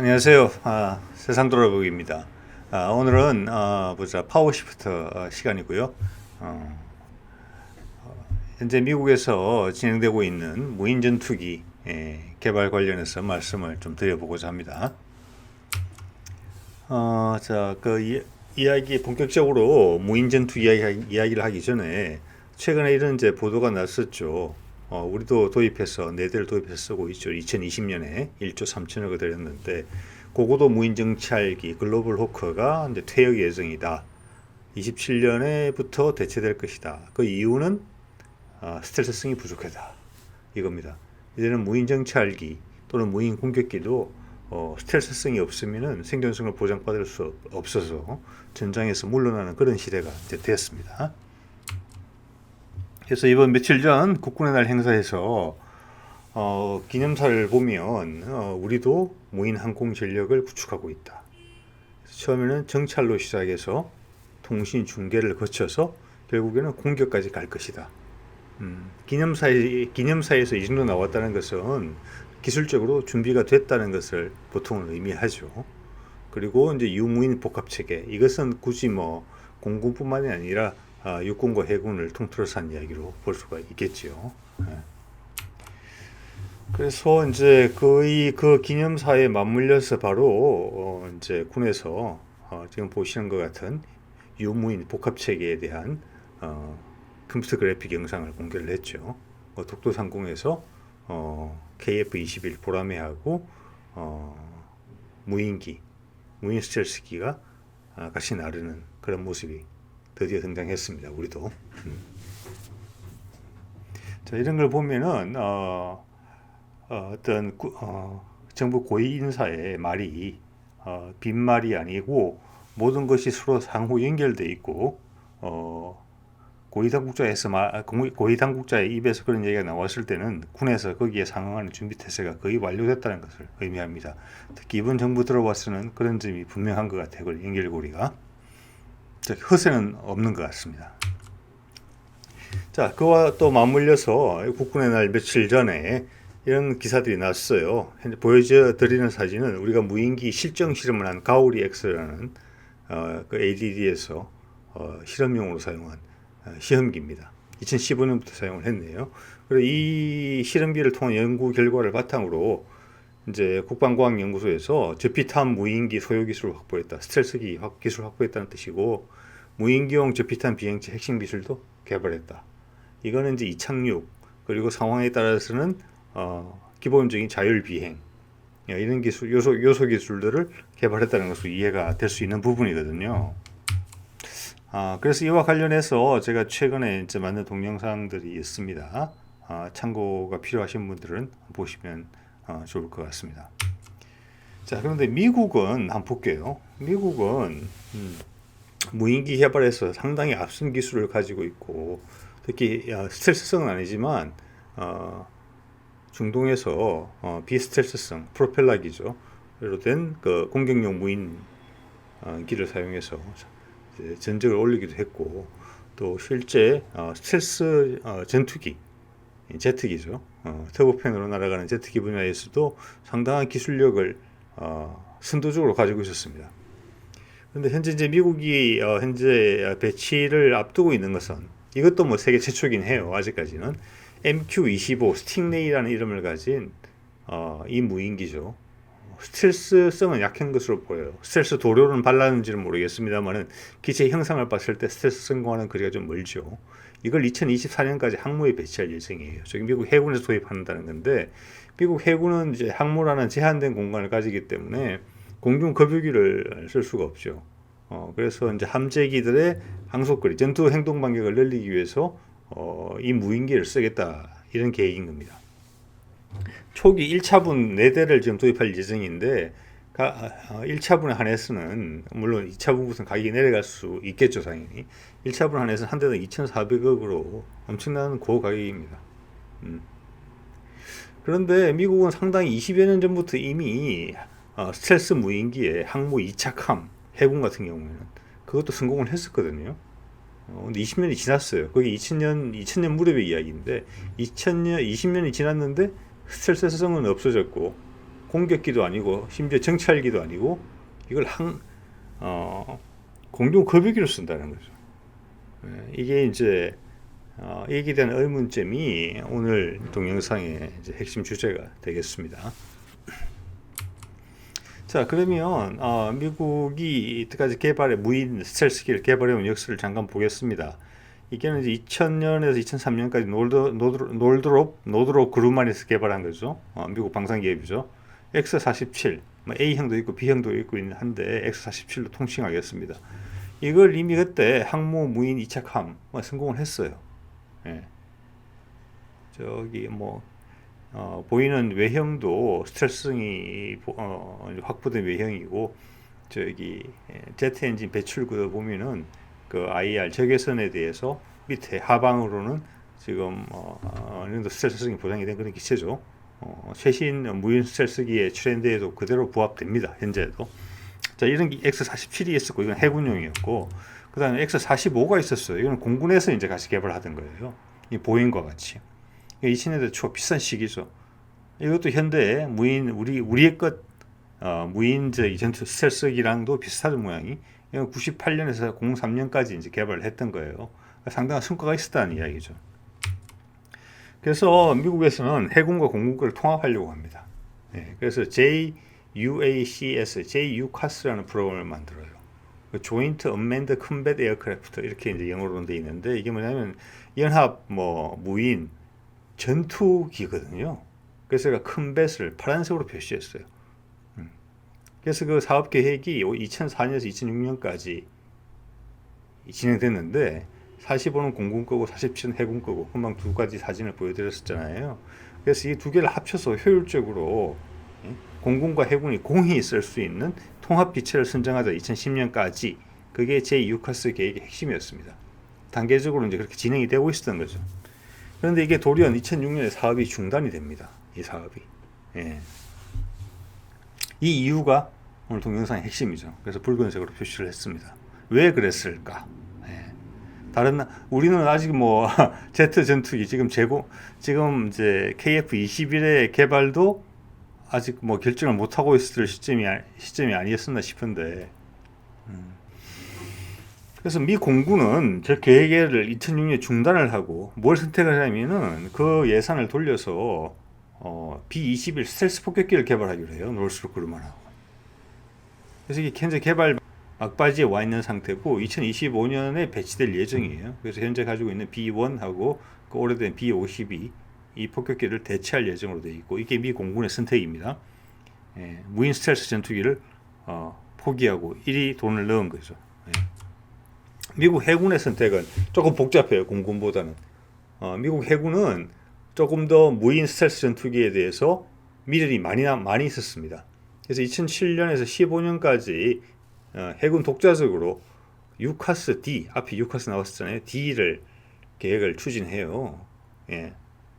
안녕하세요. 아, 세상 돌아보기입니다. 아, 오늘은 어, 보자 파워 시프트 어, 시간이고요. 어, 어, 현재 미국에서 진행되고 있는 무인 전투기 예, 개발 관련해서 말씀을 좀 드려보고자 합니다. 어, 자, 그 이, 이야기 본격적으로 무인 전투기 이야기, 이야기를 하기 전에 최근에 이런 이제 보도가 났었죠. 어, 우리도 도입해서 네 대를 도입해서 쓰고 있죠. 2020년에 1조 3천억을 들였는데 고고도 무인 정찰기 글로벌 호크가 이제 퇴역 예정이다. 27년에부터 대체될 것이다. 그 이유는 어, 스텔스성이 부족하다. 이겁니다. 이제는 무인 정찰기 또는 무인 공격기도 어, 스텔스성이 없으면은 생존성을 보장받을 수 없- 없어서 전장에서 물러나는 그런 시대가 이제 됐습니다. 그래서 이번 며칠 전 국군의 날 행사에서 어, 기념사를 보면 어, 우리도 무인 항공 전력을 구축하고 있다. 처음에는 정찰로 시작해서 통신 중계를 거쳐서 결국에는 공격까지 갈 것이다. 음, 기념사에, 기념사에서 이 정도 나왔다는 것은 기술적으로 준비가 됐다는 것을 보통은 의미하죠. 그리고 이제 유무인 복합 체계 이것은 굳이 뭐 공군뿐만이 아니라 아, 육군과 해군을 통틀어서 한 이야기로 볼 수가 있겠지요. 예. 그래서 이제 거의 그 기념사에 맞물려서 바로 어, 이제 군에서 어, 지금 보시는 것 같은 유무인 복합 체계에 대한 어, 컴퓨터 그래픽 영상을 공개를 했죠. 어, 독도 상공에서 어, KF-21 보라매하고 어, 무인기, 무인 스텔스기가 아, 같이 나르는 그런 모습이 드디어 등장했습니다. 우리도. 음. 자 이런 걸 보면은 어, 어, 구- 어, 정부 고위 인사의 말이 어, 빈말이 아니고 모든 것이 서로 상호 연결돼 있고 어, 고위 당국자에서 말, 고위 고위 당국자의 입에서 그런 얘기가 나왔을 때는 군에서 거기에 상응하는 준비 태세가 거의 완료됐다는 것을 의미합니다. 특히 이번 정부 들어와서는 그런 점이 분명한 것 같아요. 그 연결고리가 즉, 허세는 없는 것 같습니다. 자, 그와 또 맞물려서 국군의 날 며칠 전에 이런 기사들이 났어요. 현재 보여줘 드리는 사진은 우리가 무인기 실정 실험을 한 가오리 X라는 어, 그 ADD에서 어, 실험용으로 사용한 어, 시험기입니다. 2015년부터 사용을 했네요. 그리고 이 실험기를 통한 연구 결과를 바탕으로 이제 국방과학연구소에서 저피탄 무인기 소요 기술을 확보했다. 스텔스기 확- 기술 확보했다는 뜻이고 무인기용 저피탄 비행체 핵심 기술도 개발했다. 이거는 이제 이착륙 그리고 상황에 따라서는 어, 기본적인 자율 비행 예, 이런 기술 요소 요소 기술들을 개발했다는 것으로 이해가 될 수 있는 부분이거든요. 아, 그래서 이와 관련해서 제가 최근에 이제 만든 동영상들이 있습니다. 아, 참고가 필요하신 분들은 보시면 어, 좋을 것 같습니다. 자, 그런데 미국은 한번 볼게요. 미국은 음, 무인기 개발에서 상당히 앞선 기술을 가지고 있고 특히 야, 스텔스성은 아니지만 어, 중동에서 어, 비스텔스성 프로펠러기죠. 로 된 그 공격용 무인 어, 사용해서 전적을 올리기도 했고 또 실제 어, 스텔스 어, 전투기 이 제트기죠. 어, 터보팬으로 날아가는 제트기 분야에서도 상당한 기술력을 어, 선도적으로 가지고 있었습니다. 그런데 현재 이제 미국이 어, 현재 배치를 앞두고 있는 것은 이것도 뭐 세계 최초긴 해요. 아직까지는 MQ-25 스팅레이라는 이름을 가진 어, 이 무인기죠. 스텔스성은 약한 것으로 보여요. 스텔스 도료는 발랐는지는 모르겠습니다만은 기체 형상을 봤을 때 스텔스성과는 거리가 좀 멀죠. 이걸 2024년까지 항모에 배치할 예정이에요. 저기 미국 해군에서 도입한다는 건데 미국 해군은 이제 항모라는 제한된 공간을 가지기 때문에 공중 급유기를 쓸 수가 없죠. 어, 그래서 이제 함재기들의 항속거리, 전투 행동 반경을 늘리기 위해서 어, 이 무인기를 쓰겠다 이런 계획인 겁니다. 초기 1차분 4대를 지금 도입할 예정인데 1차분에 한해서는 물론 2차 분부터는 가격이 내려갈 수 있겠죠 당연히 1차분 한해서는 한 대당 2,400억으로 엄청난 고가격입니다. 음. 그런데 미국은 상당히 20여 년 전부터 이미 어, 스텔스 무인기에 항모 이착함 해군 같은 경우에는 그것도 성공을 했었거든요. 어, 근데 20년이 지났어요. 그게 2000년 2000년 무렵의 이야기인데 2000년 20년이 지났는데 스텔스 성은 없어졌고 공격기도 아니고 심지어 정찰기도 아니고 이걸 항 어, 공중 급유기로 쓴다는 거죠. 예, 이게 이제 어, 이에 대한 의문점이 오늘 동영상의 핵심 주제가 되겠습니다. 자 그러면 어, 미국이 이때까지 개발해 무인 스텔스기를 개발해온 역사를 잠깐 보겠습니다. 이게는 이제 2000년에서 2003년까지 노드, 노드, 노드롭 노드롭 그룹만에서 개발한 거죠. 어, 미국 방산 기업이죠. X47 뭐 A형도 있고 B형도 있고 있는 한데 X47로 통칭하겠습니다. 이걸 이미 그때 항모 무인 이착함 뭐 성공을 했어요. 예. 저기 뭐 어, 보이는 외형도 스트레스성이 보- 어, 확보된 외형이고 저기 예, 제트 엔진 배출구 보면은 그 IR 적외선에 대해서 밑에 하방으로는 지금 어, 어, 어느 정도 스트레스성이 보장이 된 그런 기체죠. 어, 최신 무인 스텔스기의 트렌드에도 그대로 부합됩니다. 현재도. 자, 이런 게 X47이 있었고 이건 해군용이었고 그 다음에 X45가 있었어요. 이건 공군에서 이제 같이 개발하던 거예요. 이 보잉과 같이. 이 친애들 초 비싼 시기죠. 이것도 현대 무인 우리 우리의 것 어, 무인 저 전투 스텔스기랑도 비슷하던 모양이 이건 98년에서 03년까지 이제 개발을 했던 거예요. 상당한 성과가 있었다는 이야기죠. 그래서 미국에서는 해군과 공군과를 통합하려고 합니다. 예, 그래서 JUACS, JUCAS라는 프로그램을 만들어요. 그 조인트 언맨드 컴뱃 에어크래프트 이렇게 이제 영어로는 돼 있는데 이게 뭐냐면 연합 뭐 무인 전투기거든요. 그래서 제가 컴뱃을 파란색으로 표시했어요. 음. 그래서 그 사업 계획이 2004년에서 2006년까지 진행됐는데 45는 공군 거고 47은 해군 거고 금방 두 가지 사진을 보여드렸었잖아요. 그래서 이 두 개를 합쳐서 효율적으로 예, 공군과 해군이 공히 쓸 수 있는 통합 기체를 선정하자 2010년까지 그게 제 유카스 계획의 핵심이었습니다. 단계적으로 이제 그렇게 진행이 되고 있었던 거죠. 그런데 이게 돌연 2006년에 사업이 중단이 됩니다. 이 사업이. 예. 이 이유가 오늘 동영상의 핵심이죠. 그래서 붉은색으로 표시를 했습니다. 왜 그랬을까? 예. 다른 나- 우리는 아직 뭐 제트 전투기 지금 재고 지금 이제 KF-21의 개발도 아직 뭐 결정을 못 하고 있을 시점이 아- 시점이 아니었었나 싶은데. 음. 그래서 미 공군은 저 계획을 2006년에 중단을 하고 뭘 선택을 하냐면은 그 예산을 돌려서 어, B-21 스텔스 폭격기를 개발하기로 해요. 노스로 그루만 하고. 그래서 이게 현재 개발 막바지에 와 있는 상태고 2025년에 배치될 예정이에요. 그래서 현재 가지고 있는 B1하고 그 오래된 B52 이 폭격기를 대체할 예정으로 되어 있고 이게 미 공군의 선택입니다. 예, 무인 스텔스 전투기를 어, 포기하고 이리 돈을 넣은 거죠. 예. 미국 해군의 선택은 조금 복잡해요. 공군보다는. 어, 미국 해군은 조금 더 무인 스텔스 전투기에 대해서 미련이 많이 나- 많이 있었습니다. 그래서 2007년에서 15년까지 어, 해군 독자적으로 유카스 D 앞에 유카스 나왔었잖아요. D를 계획을 추진해요. 예.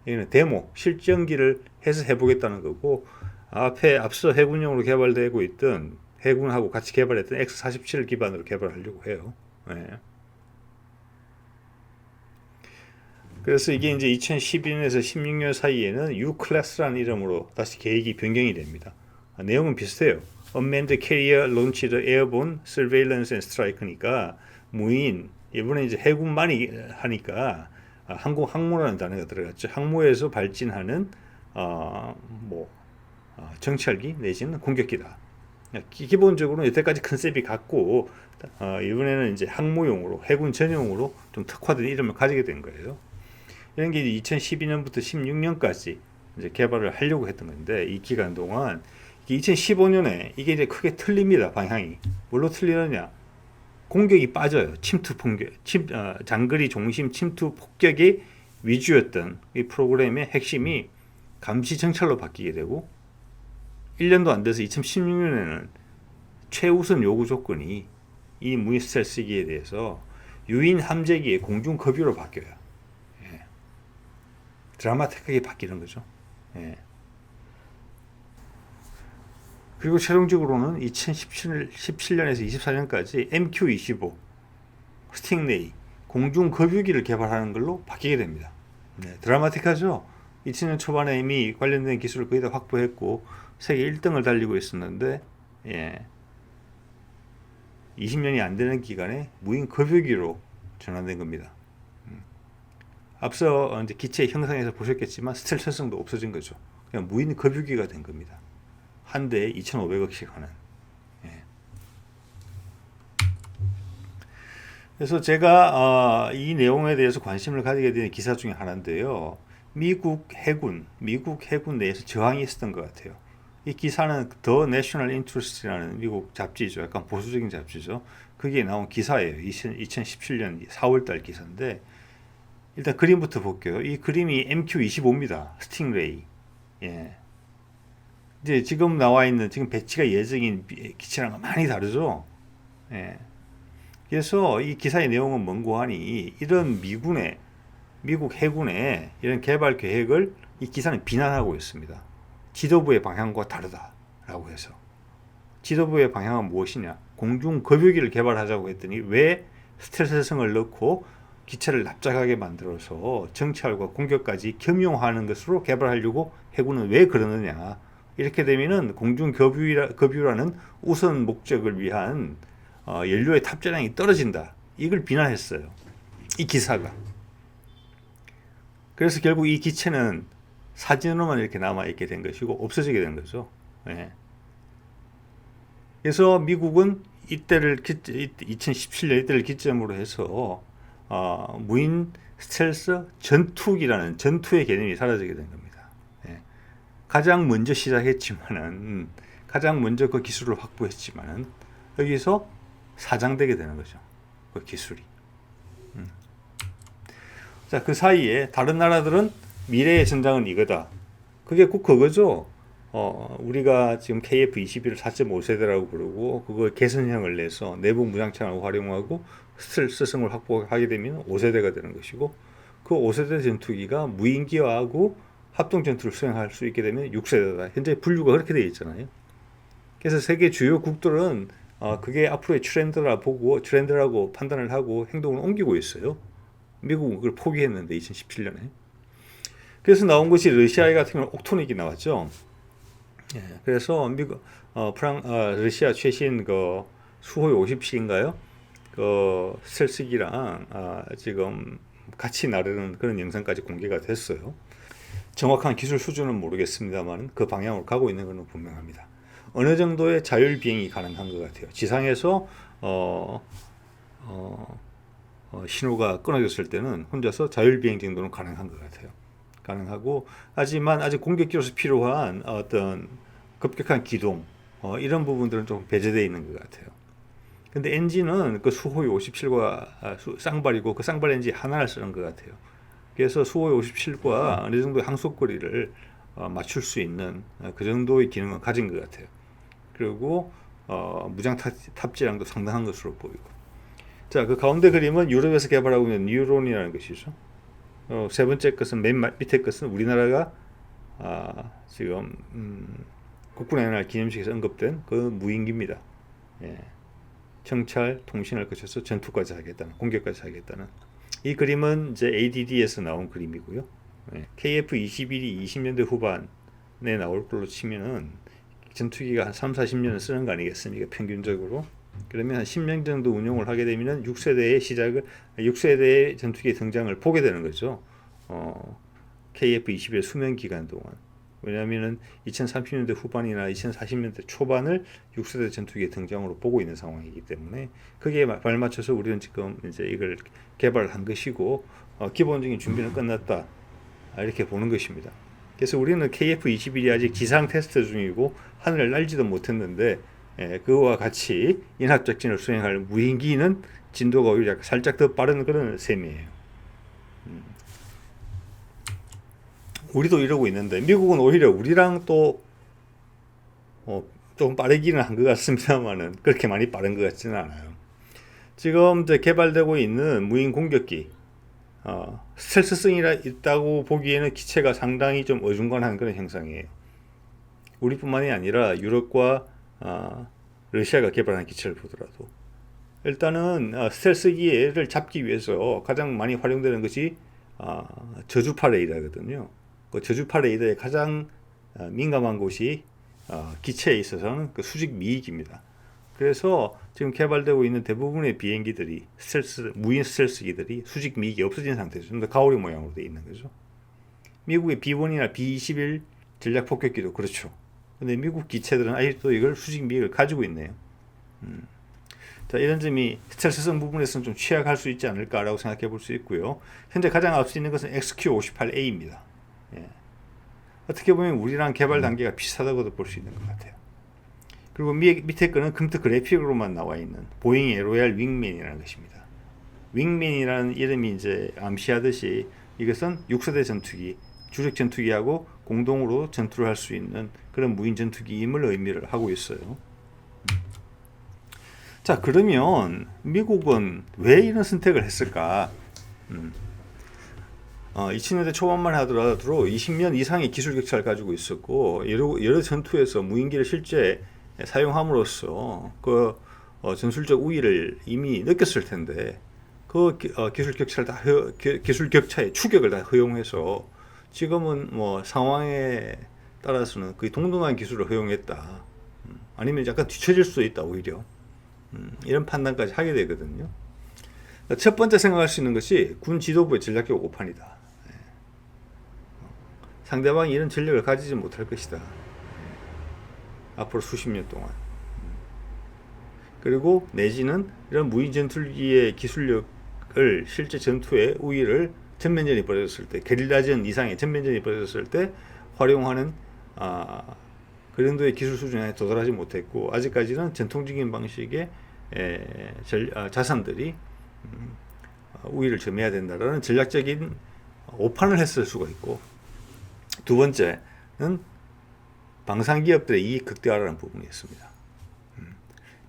이는 데모 실전기를 해서 해보겠다는 거고 앞에 앞서 해군용으로 개발되고 있던 해군하고 같이 개발했던 X47을 기반으로 개발하려고 해요. 예. 그래서 이게 이제 2012년에서 16년 사이에는 U 클래스라는 이름으로 다시 계획이 변경이 됩니다. 아, 내용은 비슷해요. Unmanned Carrier Launched Airborne Surveillance and Strike니까 무인 이번에 이제 해군만이 하니까 아, 항공 항모라는 단어가 들어갔죠. 항모에서 발진하는 어, 뭐 어, 정찰기 내지는 공격기다. 기- 기본적으로 여태까지 컨셉이 같고 어, 이번에는 이제 항모용으로 해군 전용으로 좀 특화된 이름을 가지게 된 거예요. 이런 게 2012년부터 16년까지 이제 개발을 하려고 했던 건데 이 기간 동안 2015년에 이게 이제 크게 틀립니다 방향이 뭘로 틀리느냐 공격이 빠져요 침투 폭격 침, 어, 장거리 중심 침투 폭격이 위주였던 이 프로그램의 핵심이 감시 정찰로 바뀌게 되고 1년도 안 돼서 2016년에는 최우선 요구 조건이 이 무인 스텔스기에 대해서 유인 함재기의 공중 급유로 바뀌어요. 예. 드라마틱하게 바뀌는 거죠. 예. 그리고 최종적으로는 2017년에서 24년까지 MQ-25 스팅레이 공중 급유기를 개발하는 걸로 바뀌게 됩니다. 네, 드라마틱하죠. 2000년 초반에 이미 관련된 기술을 거의 다 확보했고 세계 1등을 달리고 있었는데 예. 20년이 안 되는 기간에 무인 급유기로 전환된 겁니다. 음. 앞서 이제 기체 형상에서 보셨겠지만 스텔스성도 없어진 거죠. 그냥 무인 급유기가 된 겁니다. 한 대에 2,500억씩 하는. 예. 그래서 제가 어, 이 내용에 대해서 관심을 가지게 된 기사 중에 하나인데요. 미국 해군, 미국 해군 내에서 저항이 있었던 것 같아요. 이 기사는 더 내셔널 인트러스트라는 미국 잡지죠. 약간 보수적인 잡지죠. 거기에 나온 기사예요. 2017년 4월달 기사인데 일단 그림부터 볼게요. 이 그림이 MQ-25입니다. 스팅레이. 예. 이제 지금 나와 있는 지금 배치가 예정인 기체랑 많이 다르죠. 예. 그래서 이 기사의 내용은 뭔고 하니 이런 미군의 미국 해군의 이런 개발 계획을 이 기사는 비난하고 있습니다. 지도부의 방향과 다르다라고 해서 지도부의 방향은 무엇이냐? 공중 급유기를 개발하자고 했더니 왜 스텔스성을 넣고 기체를 납작하게 만들어서 정찰과 공격까지 겸용하는 것으로 개발하려고 해군은 왜 그러느냐? 이렇게 되면은 공중 급유라, 급유라는 우선 목적을 위한 어, 연료의 탑재량이 떨어진다. 이걸 비난했어요. 이 기사가. 그래서 결국 이 기체는 사진으로만 이렇게 남아 있게 된 것이고 없어지게 된 거죠. 예. 그래서 미국은 이때를 2017년 이때를 기점으로 해서 어, 무인 스텔스 전투기라는 전투의 개념이 사라지게 된 겁니다. 예. 가장 먼저 시작했지만은 가장 먼저 그 기술을 확보했지만은 여기서 사장되게 되는 거죠. 그 기술이. 음. 자, 그 사이에 다른 나라들은 미래의 전장은 이거다. 그게 꼭 그거죠. 어, 우리가 지금 KF-21을 4.5세대라고 부르고 그걸 개선형을 내서 내부 무장창을 활용하고 스텔스성을 확보하게 되면 5세대가 되는 것이고 그 5세대 전투기가 무인기화하고 합동 전투를 수행할 수 있게 되면 6세대다. 현재 분류가 그렇게 되어 있잖아요. 그래서 세계 주요 국들은 어, 그게 앞으로의 트렌드라 보고 트렌드라고 판단을 하고 행동을 옮기고 있어요. 미국은 그걸 포기했는데 2017년에. 그래서 나온 것이 러시아 같은 경우는 옥토닉이 나왔죠. 예, 그래서 미국, 어, 프랑, 어, 러시아 최신 그 수호의 50C인가요? 그 스텔스기랑 아, 지금 같이 나르는 그런 영상까지 공개가 됐어요. 정확한 기술 수준은 모르겠습니다만 그 방향으로 가고 있는 것은 분명합니다. 어느 정도의 자율 비행이 가능한 것 같아요. 지상에서 어, 어, 어, 신호가 끊어졌을 때는 혼자서 자율 비행 정도는 가능한 것 같아요. 가능하고 하지만 아직 공격 기로서 필요한 어떤 급격한 기동 어, 이런 부분들은 좀 배제되어 있는 것 같아요. 근데 엔진은 그 수호의 57과 아, 쌍발이고 그 쌍발 엔진 하나를 쓰는 것 같아요. 그래서 수호의 57과 어느 정도 항속거리를 어, 맞출 수 있는 어, 그 정도의 기능을 가진 것 같아요. 그리고 어, 무장 탑재량도 상당한 것으로 보이고. 자, 그 가운데 그림은 유럽에서 개발하고 있는 뉴론이라는 것이죠. 어, 세 번째 것은 맨 밑에 것은 우리나라가 아, 지금 음, 국군의 날 기념식에서 언급된 그 무인기입니다. 예. 정찰, 통신을 거쳐서 전투까지 하겠다는, 공격까지 하겠다는. 이 그림은 이제 ADD에서 나온 그림이고요. 예. KF-21이 20년대 후반에 나올 걸로 치면은 전투기가 한 3, 40년을 쓰는 거 아니겠습니까? 평균적으로. 그러면 한 10년 정도 운용을 하게 되면 6세대의 시작을 6세대의 전투기 등장을 보게 되는 거죠. 어, KF-21 수명 기간 동안. 왜냐하면은 2030년대 후반이나 2040년대 초반을 6세대 전투기의 등장으로 보고 있는 상황이기 때문에 그게 발맞춰서 우리는 지금 이제 이걸 개발한 것이고 어, 기본적인 준비는 끝났다 이렇게 보는 것입니다. 그래서 우리는 KF-21이 아직 지상 테스트 중이고 하늘을 날지도 못했는데 예, 그와 같이 인합작전을 수행할 무인기는 진도가 오히려 살짝 더 빠른 그런 셈이에요. 우리도 이러고 있는데 미국은 오히려 우리랑 또 어, 좀 빠르기는 한 것 같습니다만은 그렇게 많이 빠른 것 같지는 않아요. 지금 이제 개발되고 있는 무인 공격기 어, 스텔스성이라 있다고 보기에는 기체가 상당히 좀 어중간한 그런 형상이에요. 우리뿐만이 아니라 유럽과 어, 러시아가 개발한 기체를 보더라도 일단은 어, 스텔스기를 잡기 위해서 가장 많이 활용되는 것이 어, 저주 파 레이더거든요. 그 저주파 레이더의 가장 어, 민감한 곳이 어, 기체에 있어서는 그 수직 미익입니다. 그래서 지금 개발되고 있는 대부분의 비행기들이 스텔스 무인 스텔스기들이 수직 미익이 없어진 상태에서 좀 더 가오리 모양으로 되어 있는 거죠. 미국의 B1이나 B21 전략 폭격기도 그렇죠. 근데 미국 기체들은 아직도 이걸 수직 미익을 가지고 있네요. 음. 자, 이런 점이 스텔스성 부분에서는 좀 취약할 수 있지 않을까라고 생각해 볼 수 있고요. 현재 가장 앞서 있는 것은 XQ58A입니다. 예. 어떻게 보면 우리랑 개발 단계가 비슷하다고도 볼 수 있는 것 같아요. 그리고 미, 밑에 거는 컴퓨터 그래픽으로만 나와 있는 보잉의 로얄 윙맨이라는 것입니다. 윙맨이라는 이름이 이제 암시하듯이 이것은 6세대 전투기, 주력 전투기하고 공동으로 전투를 할 수 있는 그런 무인 전투기임을 의미를 하고 있어요. 자, 그러면 미국은 왜 이런 선택을 했을까? 음. 어, 2000년대 초반만 하더라도 20년 이상의 기술 격차를 가지고 있었고 여러, 여러 전투에서 무인기를 실제 사용함으로써 그 어, 전술적 우위를 이미 느꼈을 텐데 그 기, 어, 기술 격차를 다 허, 기, 기술 격차의 추격을 다 허용해서 지금은 뭐 상황에 따라서는 거의 동등한 기술을 허용했다. 음, 아니면 약간 뒤처질 수도 있다 오히려 음, 이런 판단까지 하게 되거든요. 첫 번째 생각할 수 있는 것이 군 지도부의 전략적 오판이다. 예. 상대방이 이런 전력을 가지지 못할 것이다. 예. 앞으로 수십 년 동안. 음. 그리고 내지는 이런 무인 전투기의 기술력을 실제 전투의 우위를 전면전이 벌어졌을 때, 게릴라전 이상의 전면전이 벌어졌을 때 활용하는 아, 그 정도의 기술 수준에 도달하지 못했고 아직까지는 전통적인 방식의 에, 절, 아, 자산들이 음, 우위를 점해야 된다라는 전략적인 오판을 했을 수가 있고 두 번째는 방산 기업들의 이익 극대화라는 부분이 있습니다. 음,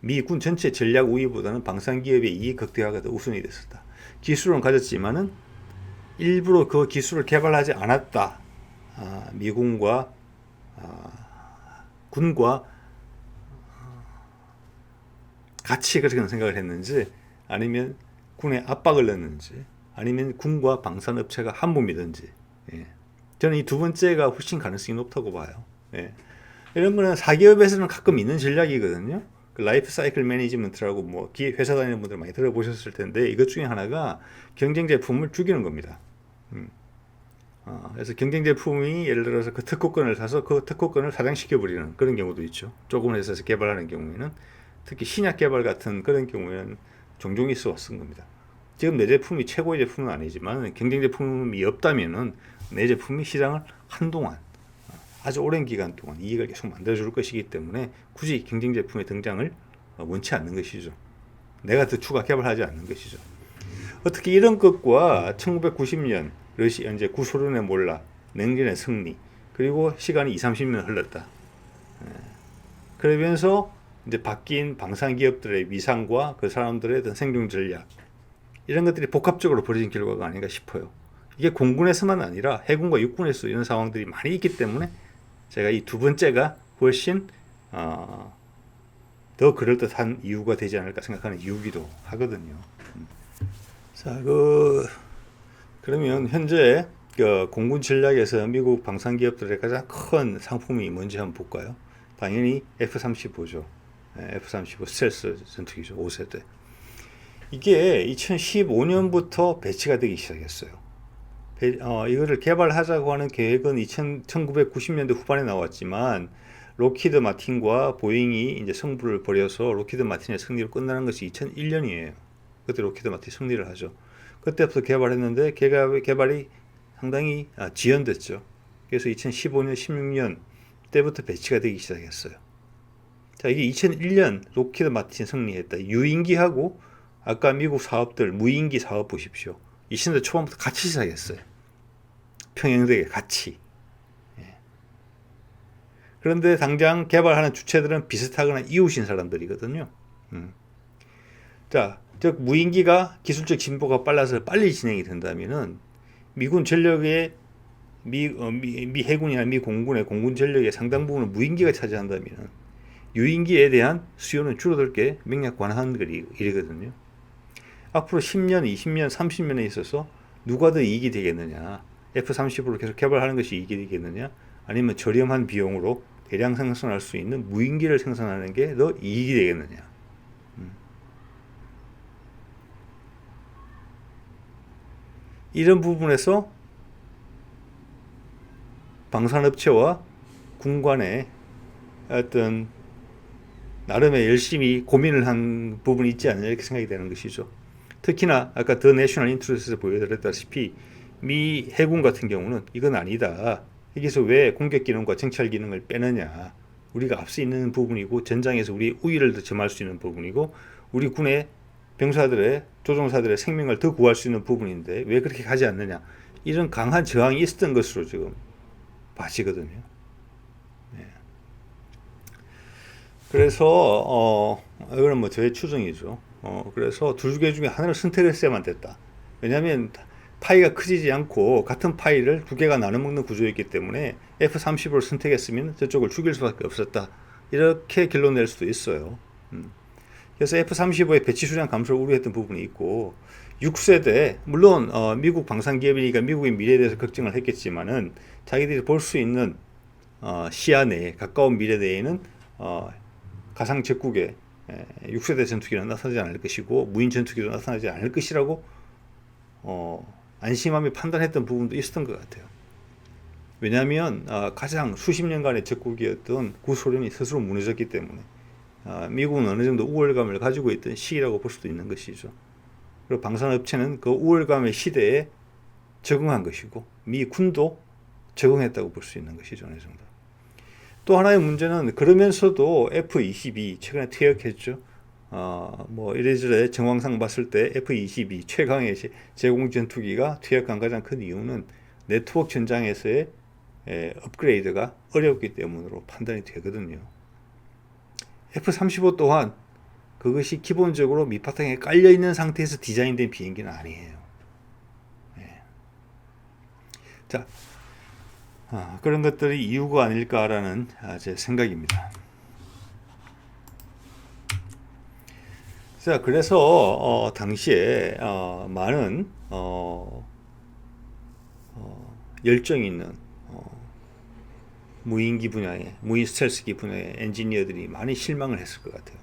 미군 전체 전략 우위보다는 방산 기업의 이익 극대화가 더 우선이 됐었다. 기술은 가졌지만은 일부러 그 기술을 개발하지 않았다. 아, 미군과 아, 군과 같이 그렇게 생각을 했는지 아니면 군에 압박을 넣는지 아니면 군과 방산업체가 한 몸이든지 예. 저는 이 두 번째가 훨씬 가능성이 높다고 봐요. 예. 이런 거는 사기업에서는 가끔 있는 전략이거든요. 그 라이프 사이클 매니지먼트라고 뭐 회사 다니는 분들 많이 들어보셨을 텐데 이것 중에 하나가 경쟁 제품을 죽이는 겁니다. 음. 어, 그래서 경쟁 제품이 예를 들어서 그 특허권을 사서 그 특허권을 사장시켜 버리는 그런 경우도 있죠. 조금 회사에서 개발하는 경우에는 특히 신약 개발 같은 그런 경우에는 종종 있어 왔은 겁니다. 지금 내 제품이 최고의 제품은 아니지만 경쟁 제품이 없다면은 내 제품이 시장을 한동안 아주 오랜 기간 동안 이익을 계속 만들어줄 것이기 때문에 굳이 경쟁 제품의 등장을 원치 않는 것이죠. 내가 더 추가 개발하지 않는 것이죠. 어떻게 이런 것과 1990년 러시아 이제 구소련의 몰락, 냉전의 승리, 그리고 시간이 2, 30년 흘렀다. 예. 그러면서 이제 바뀐 방산 기업들의 위상과 그 사람들의 생존 전략 이런 것들이 복합적으로 벌어진 결과가 아닌가 싶어요. 이게 공군에서만 아니라 해군과 육군에서 이런 상황들이 많이 있기 때문에 제가 이 두 번째가 훨씬 어, 더 그럴듯한 이유가 되지 않을까 생각하는 이유기도 하거든요. 음. 자, 그 그러면 현재 그 공군 전략에서 미국 방산 기업들의 가장 큰 상품이 뭔지 한번 볼까요? 당연히 F-35죠. F-35 스텔스 전투기죠. 5세대. 이게 2015년부터 배치가 되기 시작했어요. 배, 어, 이거를 개발하자고 하는 계획은 2000, 1990년대 후반에 나왔지만 로키드 마틴과 보잉이 이제 승부를 벌여서 로키드 마틴의 승리로 끝나는 것이 2001년이에요. 그때 로키드 마틴 승리를 하죠. 그때부터 개발했는데 개발, 개발이 상당히 아, 지연됐죠. 그래서 2015년, 16년 때부터 배치가 되기 시작했어요. 자, 이게 2001년 로키드 마틴 승리했다. 유인기하고 아까 미국 사업들 무인기 사업 보십시오. 20년대 초반부터 같이 시작했어요. 평행되게 같이. 예. 그런데 당장 개발하는 주체들은 비슷하거나 이웃인 사람들이거든요. 음. 자, 즉 무인기가 기술적 진보가 빨라서 빨리 진행이 된다면은 미군 전력의 미, 어, 미, 미 해군이나 미 공군의 공군 전력의 상당 부분을 무인기가 차지한다면 유인기에 대한 수요는 줄어들 게 명약관한 일이거든요. 앞으로 10년, 20년, 30년에 있어서 누가 더 이익이 되겠느냐? F-35로 계속 개발하는 것이 이익이 되겠느냐? 아니면 저렴한 비용으로 대량 생산할 수 있는 무인기를 생산하는 게 더 이익이 되겠느냐. 음. 이런 부분에서 방산업체와 군관의 어떤 나름의 열심히 고민을 한 부분이 있지 않느냐 이렇게 생각이 되는 것이죠. 특히나 아까 더 내셔널 인트로스에서 보여드렸다시피 미 해군 같은 경우는 이건 아니다. 여기서 왜 공격 기능과 정찰 기능을 빼느냐. 우리가 앞서 있는 부분이고 전장에서 우리 우위를 더 점할 수 있는 부분이고 우리 군의 병사들의 조종사들의 생명을 더 구할 수 있는 부분인데 왜 그렇게 가지 않느냐. 이런 강한 저항이 있었던 것으로 지금 봐지거든요. 네. 그래서 어 이거는 뭐 저의 추정이죠. 어 그래서 두 개 중에 하나를 선택했어야만 됐다. 왜냐하면 파이가 커지지 않고 같은 파이를 두 개가 나눠 먹는 구조였기 때문에 F-35를 선택했으면 저쪽을 죽일 수밖에 없었다. 이렇게 결론 낼 수도 있어요. 음. 그래서 F-35의 배치 수량 감소를 우려했던 부분이 있고 6세대 물론 어, 미국 방산 기업이니까 미국의 미래에 대해서 걱정을 했겠지만은 자기들이 볼 수 있는 어, 시야 내에 가까운 미래 내에는 어, 가상 적국에 6세대 전투기는 나타나지 않을 것이고 무인 전투기도 나타나지 않을 것이라고 어, 안심하며 판단했던 부분도 있었던 것 같아요. 왜냐하면 어, 가장 수십 년간의 적국이었던 구소련이 스스로 무너졌기 때문에 어, 미국은 어느 정도 우월감을 가지고 있던 시기라고 볼 수도 있는 것이죠. 그리고 방산업체는 그 우월감의 시대에 적응한 것이고 미 군도 적응했다고 볼 수 있는 것이죠 어느 정도. 또 하나의 문제는 그러면서도 F-22 최근에 퇴역했죠. 어, 뭐 이래저래 정황상 봤을 때 F-22 최강의 제공 전투기가 퇴역한 가장 큰 이유는 네트워크 전장에서의 에, 업그레이드가 어렵기 때문으로 판단이 되거든요. F-35 또한 그것이 기본적으로 밑바탕에 깔려 있는 상태에서 디자인된 비행기는 아니에요. 네. 자, 아, 그런 것들이 이유가 아닐까라는 아, 제 생각입니다. 자, 그래서 어, 당시에 어, 많은 어, 어, 열정 있는 어, 무인기 분야의 무인 스텔스기 분야의 엔지니어들이 많이 실망을 했을 것 같아요.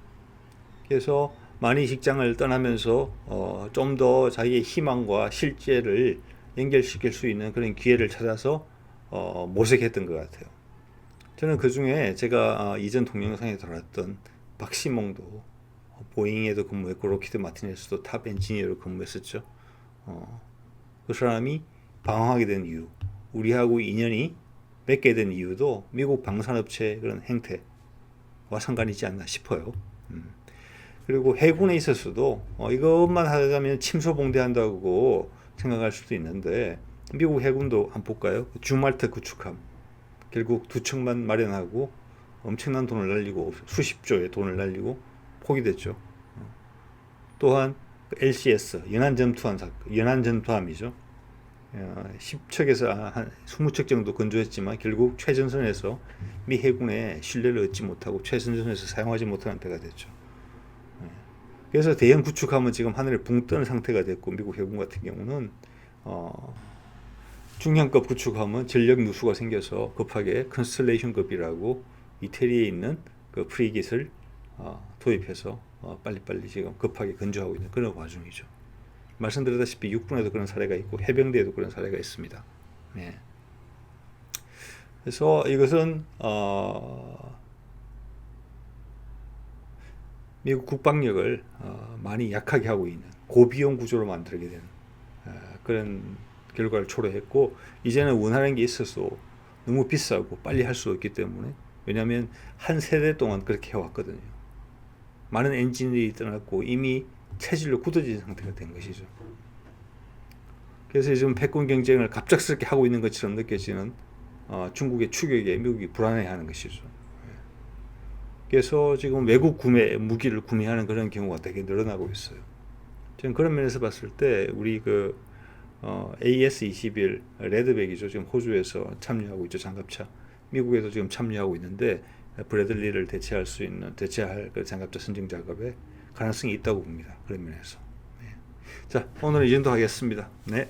그래서 많이 직장을 떠나면서 어, 좀 더 자기의 희망과 실제를 연결시킬 수 있는 그런 기회를 찾아서 어, 모색했던 것 같아요. 저는 그 중에 제가 어, 이전 동영상에 다뤘던 박시몽도 보잉에도 근무했고 로키드 마티네스도 탑 엔지니어로 근무했었죠. 어, 그 사람이 방황하게 된 이유, 우리하고 인연이 맺게 된 이유도 미국 방산업체 그런 행태와 상관이 있지 않나 싶어요. 음. 그리고 해군에 있어서도 어, 이것만 하자면 침소봉대한다고 생각할 수도 있는데 미국 해군도 한번 볼까요? 주말트 구축함 결국 두 척만 마련하고 엄청난 돈을 날리고 수십조의 돈을 날리고 포기됐죠. 또한 LCS 연안 전투함 연안 전투함이죠. 10척에서 한 20척 정도 건조했지만 결국 최전선에서 미 해군의 신뢰를 얻지 못하고 최전선에서 사용하지 못하는 배가 됐죠. 그래서 대형 구축함은 지금 하늘에 붕 뜨는 상태가 됐고 미국 해군 같은 경우는 어, 중형급 구축함은 전력 누수가 생겨서 급하게 컨스텔레이션급이라고 이태리에 있는 그 프리깃을 어, 도입해서 어, 빨리빨리 지금 급하게 건조하고 있는 그런 과정이죠. 말씀드렸다시피 육군에도 그런 사례가 있고 해병대에도 그런 사례가 있습니다. 네. 그래서 이것은 어, 미국 국방력을 어, 많이 약하게 하고 있는 고비용 구조로 만들게 되는 어, 그런 결과를 초래했고 이제는 원하는 게 있어서 너무 비싸고 빨리 할 수 없기 때문에 왜냐하면 한 세대 동안 그렇게 해왔거든요. 많은 엔진들이 떠났고 이미 체질로 굳어진 상태가 된 것이죠. 그래서 지금 패권 경쟁을 갑작스럽게 하고 있는 것처럼 느껴지는 어, 중국의 추격에 미국이 불안해하는 것이죠. 그래서 지금 외국 구매 무기를 구매하는 그런 경우가 되게 늘어나고 있어요. 지금 그런 면에서 봤을 때 우리 그 어, AS-21 레드백이죠. 지금 호주에서 참여하고 있죠. 장갑차. 미국에도 지금 참여하고 있는데 브래들리를 대체할 수 있는 대체할 그 장갑차 선정 작업에 가능성이 있다고 봅니다. 그런 면에서. 네. 자, 오늘은 이 정도 하겠습니다. 네.